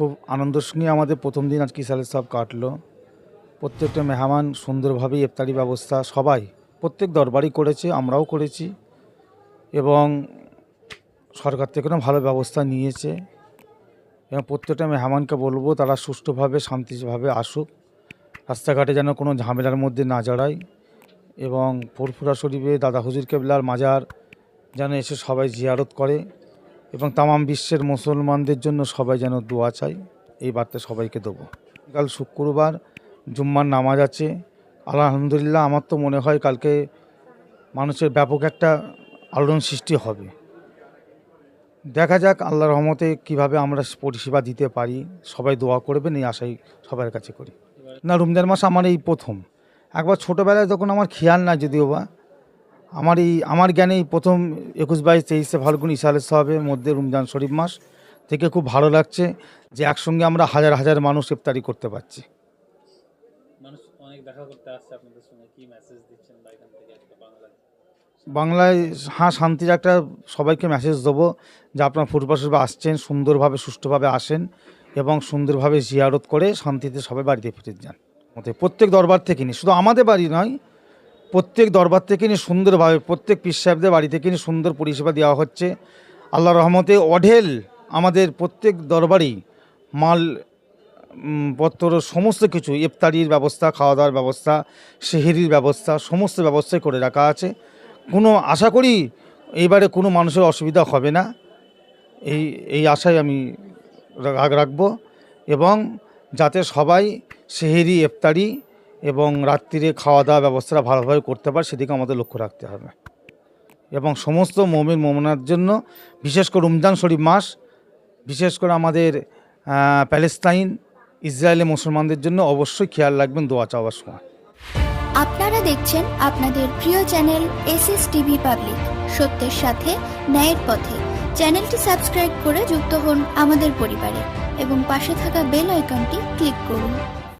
খুব আনন্দের সঙ্গে আমাদের প্রথম দিন আজকে ইসালের সব কাটলো। প্রত্যেকটা মেহমান সুন্দরভাবে ইফতারি ব্যবস্থা সবাই, প্রত্যেক দরবারই করেছে, আমরাও করেছি এবং সরকার থেকেও ভালো ব্যবস্থা নিয়েছে। এবং প্রত্যেকটা মেহমানকে বলব তারা সুষ্ঠুভাবে, শান্তিভাবে আসুক। রাস্তাঘাটে যেন কোনো ঝামেলার মধ্যে না জড়ায় এবং ফুরফুরা শরীফে দাদা হুজুর কেবলার মাজার যেন এসে সবাই জিয়ারত করে। এবং তামাম বিশ্বের মুসলমানদের জন্য সবাই যেন দোয়া চাই এই বার্তা সবাইকে দেবো। কাল শুক্রবার জুম্মার নামাজ আছে। আলহামদুলিল্লাহ, আমার তো মনে হয় কালকে মানুষের ব্যাপক একটা আলোড়ন সৃষ্টি হবে। দেখা যাক আল্লাহ রহমতে কীভাবে আমরা পরিষেবা দিতে পারি। সবাই দোয়া করবেন, এই আশাই সবার কাছে করি। না, রমজান মাস আমার এই প্রথম। একবার ছোটোবেলায় তখন আমার খেয়াল না যদিও বা আমার এই আমার জ্ঞানে এই প্রথম একুশ বাইশ তেইশে ফাল্গুন ইসালের সাহেবের মধ্যে রমজান শরীফ মাস থেকে খুব ভালো লাগছে যে একসঙ্গে আমরা হাজার হাজার মানুষ ইফতারি করতে পারছি। বাংলায়? বাংলায় হ্যাঁ শান্তির একটা সবাইকে মেসেজ দেবো যে আপনার ফুটপাশে আসছেন সুন্দরভাবে সুষ্ঠুভাবে আসেন এবং সুন্দরভাবে জিয়ারত করে শান্তিতে সবাই বাড়িতে ফিরে যান। মতে প্রত্যেক দরবার থেকে নিয়ে শুধু আমাদের বাড়ি নয় প্রত্যেক দরবার থেকে নিয়ে সুন্দরভাবে, প্রত্যেক পীর সাহেবদের বাড়ি থেকে নিয়ে সুন্দর পরিষেবা দেওয়া হচ্ছে। আল্লাহ রহমতে অঢেল আমাদের প্রত্যেক দরবারই মাল পত্র, সমস্ত কিছু, ইফতারির ব্যবস্থা খাওয়া দাওয়ার ব্যবস্থা, সেহেরির ব্যবস্থা, সমস্ত ব্যবস্থাই করে রাখা আছে। কোনো আশা করি এইবারে কোনো মানুষের অসুবিধা হবে না। এই এই আশায় আমি রাখব এবং যাতে সবাই সেহেরি, ইফতারি এবং রাত্রিরে খাওয়া দাওয়া ব্যবস্থাটা ভালোভাবে করতে পারে, সেদিকে আমাদের লক্ষ্য রাখতে হবে। এবং সমস্ত মমিন মোমনার জন্য, বিশেষ করে রমজান শরীফ মাস, বিশেষ করে আমাদের প্যালেস্তাইন ইসরায়েলে মুসলমানদের জন্য অবশ্যই খেয়াল রাখবেন দোয়া চাওয়ার সময়। আপনারা দেখছেন আপনাদের প্রিয় channel S S TV public. সত্যের সাথে, ন্যায়ের পথে। চ্যানেলটি সাবস্ক্রাইব করে যুক্ত হন আমাদের পরিবারে এবং পাশে থাকা বেল আইকনটি ক্লিক করুন।